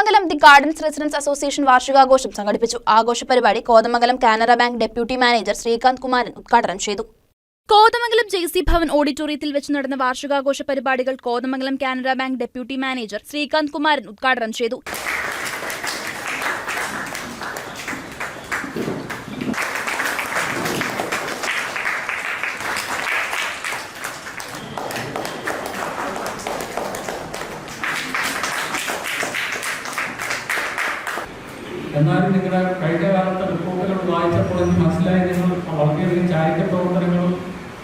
Kothamangalam the gardens residents association വാർഷികാഘോഷം സംഘടിപ്പിച്ചു. ആഘോഷ പരിപാടി Kothamangalam Canara bank deputy manager Srikanth Kumaran ഉദ്ഘാടനം ചെയ്തു. കോതമംഗലം ജെ സി ഭവൻ ഓഡിറ്റോറിയത്തിൽ വെച്ച് നടന്ന വാർഷികാഘോഷ പരിപാടികൾ Kothamangalam Canara bank deputy manager Srikanth Kumaran ഉദ്ഘാടനം ചെയ്തു. എന്നാലും നിങ്ങളുടെ കഴിഞ്ഞ കാലത്തെ റിപ്പോർട്ടുകൾ വായിച്ചപ്പോൾ എനിക്ക് മനസ്സിലായി. നിങ്ങൾ വളരെയധികം ചാരിറ്റ പ്രവർത്തനങ്ങളും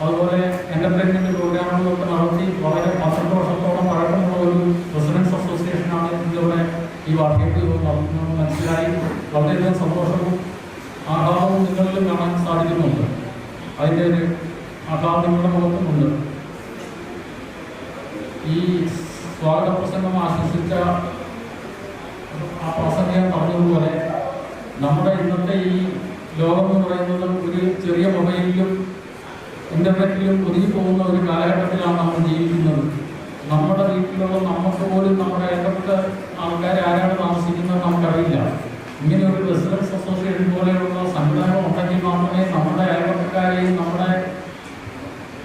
അതുപോലെ എന്റർടൈൻമെന്റ് പ്രോഗ്രാമുകളും ഒക്കെ നടത്തി വളരെ പന്ത്രണ്ട് വർഷത്തോളം പഴക്കമുള്ള ഒരു റെസിഡൻസ് അസോസിയേഷനാണ് ഇന്നിവിടെ ഈ വാർഷിക നടത്തുന്നത് മനസ്സിലായി. വളരെയധികം സന്തോഷവും ആഹ്ലാദവും നിങ്ങളിലും കാണാൻ സാധിക്കുന്നുണ്ട്. അതിന്റെ ഒരു ആഹ്ലാദം നിങ്ങളുടെ മുഖത്തുമുണ്ട്. ഈ സ്വാഗത പ്രസംഗം ആശംസിച്ച ആ നമ്മുടെ ഈ ലോകം എന്ന് പറയുന്നത് ഒരു ചെറിയ മൊബൈലിലും ഇന്റർനെറ്റിലും ഒതുങ്ങി പോകുന്ന ഒരു കാലഘട്ടത്തിലാണ് നമ്മൾ ജീവിക്കുന്നത്. നമ്മുടെ വീട്ടിലുള്ള നമുക്ക് പോലും നമ്മുടെ അയൽപക്ക ആൾക്കാർ ആരാണ് താമസിക്കുന്നത് നമുക്കറിയില്ല. ഇങ്ങനെ ഒരു റെസിഡൻസ് അസോസിയേഷൻ പോലെയുള്ള സംവിധാനം ഉണ്ടെങ്കിൽ മാത്രമേ നമ്മുടെ അയൽപക്കക്കാരെയും നമ്മുടെ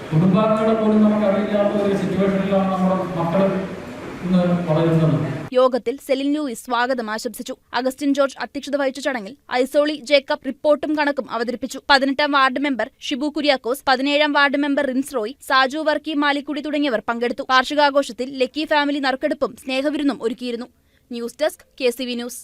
കുടുംബാംഗങ്ങളെ പോലും നമുക്കറിയില്ലാത്ത ഒരു സിറ്റുവേഷനിലാണ് നമ്മുടെ മക്കൾ യോഗത്തിൽ സെലിൻ ലൂയിസ് സ്വാഗതം ആശംസിച്ചു. അഗസ്റ്റിൻ ജോർജ് അധ്യക്ഷത വഹിച്ച ചടങ്ങിൽ ഐസോളി ജേക്കബ് റിപ്പോർട്ടും കണക്കും അവതരിപ്പിച്ചു. പതിനെട്ടാം വാർഡ് മെമ്പർ ഷിബു കുര്യാക്കോസ് പതിനേഴാം വാർഡ് മെമ്പർ റിൻസ് റോയ് സാജു വർക്കി മാലിക്കുടി തുടങ്ങിയവർ പങ്കെടുത്തു. വാർഷികാഘോഷത്തിൽ ലക്കി ഫാമിലി നറുക്കെടുപ്പും സ്നേഹവിരുന്നും ഒരുക്കിയിരുന്നു. News desk K news.